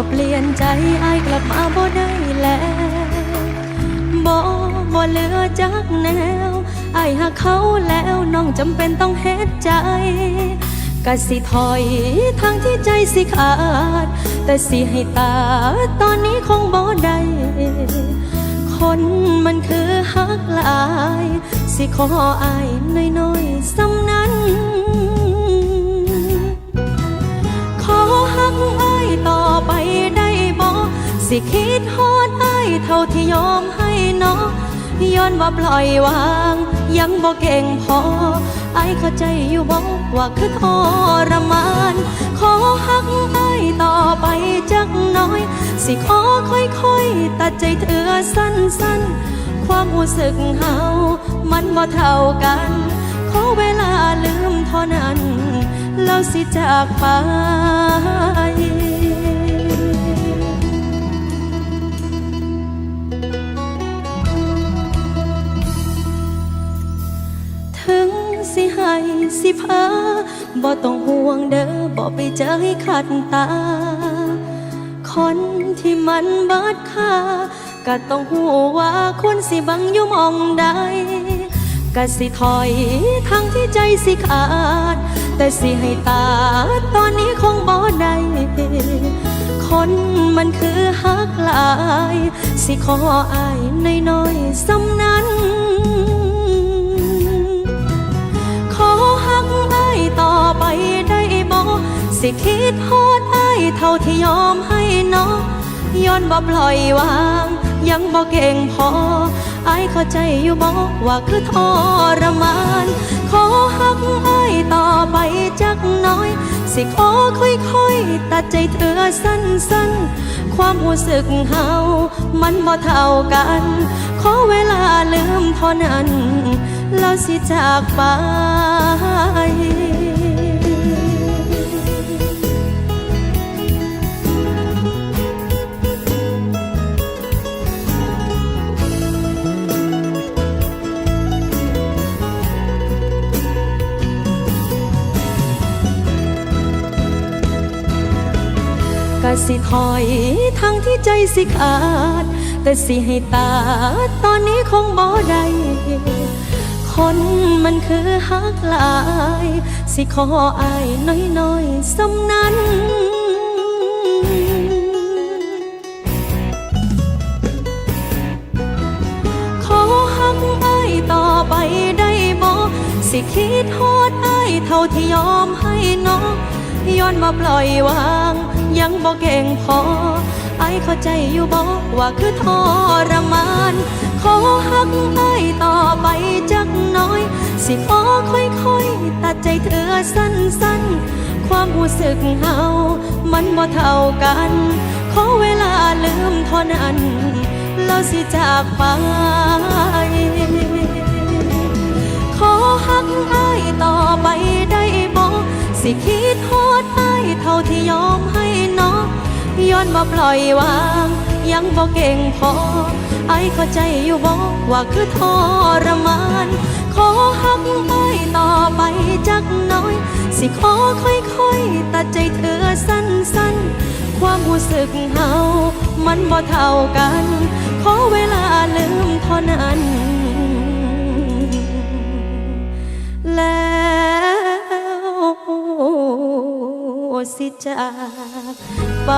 ก็เปลี่ยนใจอายกลับมาบ่ได้แล้วบ่บ่เหลือจักแนวอายหักเขาแล้วน้องจำเป็นต้องเฮ็ดใจกะสิถอยทั้งที่ใจสิขาด แต่สิให้ตาตอนนี้คงบ่ได้คนมันคือฮักหลาย สิขออายน้อยๆสำนั้น สิคิดฮอดอายเท่าที่ยอมให้เนาะย้อนว่าปล่อยวาง ยังบ่เก่งพออายเข้าใจอยู่บ่ว่าคือทรมาน ขอฮักอายต่อไปจักน้อย สิขอค่อยๆ ตัดใจเถือสั้นๆ ความรู้สึกเฮามันบ่เท่ากัน ขอเวลาลืมเท่านั้น แล้วสิจากไป สิให้สิพาบ่ต้องห่วงเด้อบ่ไปเจอให้ขัดตา คนที่มันเบิดค่าก็ต้องหูว่าคุณสิบังอยู่มองใดก็สิถอยทั้งที่ใจสิขาด แต่สิให้ตาตอนนี้คงบ่ได้คนมันคือฮักหลาย สิขออายน้อยๆสำนั้น สิคิดฮอดอายเท่าที่ยอมให้เนาะย้อนบ่ปล่อยวาง ยังบ่เก่งพออายเข้าใจอยู่บ่ว่าคือทรมาน ขอหักอายต่อไปจักน้อย สิขอค่อยๆ ตัดใจเธอสั้นๆ ความรู้สึกเฮามันบ่เท่ากัน ขอเวลาลืมเท่านั้น แล้วสิจากไป ก็สิถอยทั้งที่ใจสิขาด แต่สิให้ตาตอนนี้คงบ่ได้คนมันคือฮักหลาย สิขออายน้อยๆสำนั้นขอหักอายต่อไปได้บ่สิคิดฮอดอายเท่าที่ยอมให้เนาะ ย้อนมาปล่อยวาง ยังบ่เก่งพอ ไอเข้าใจอยู่บ่ว่าคือทรมาน ขอหักไอต่อไปจักน้อย สิขอค่อยๆ ตัดใจเธอสั้นๆ ความรู้สึกเฮามันบ่เท่ากัน ขอเวลาลืมเท่านั้น แล้วสิจากไปขอหักไอต่อไปได้บ่ สิคิดฮอดอายเท่าที่ยอมให้เนาะย้อนมาปล่อยวาง ยังบ่เก่งพอ ไอายเข้าใจอยู่บ่ว่าคือทรมาน ขอหักอต่อไปจักน้อย สิขอค่อยๆ ตัดใจเธอสั้นๆ ความรู้สึกเฮามันบ่เท่ากัน ขอเวลาลืมเท่านั้น แล้ว สิจากไป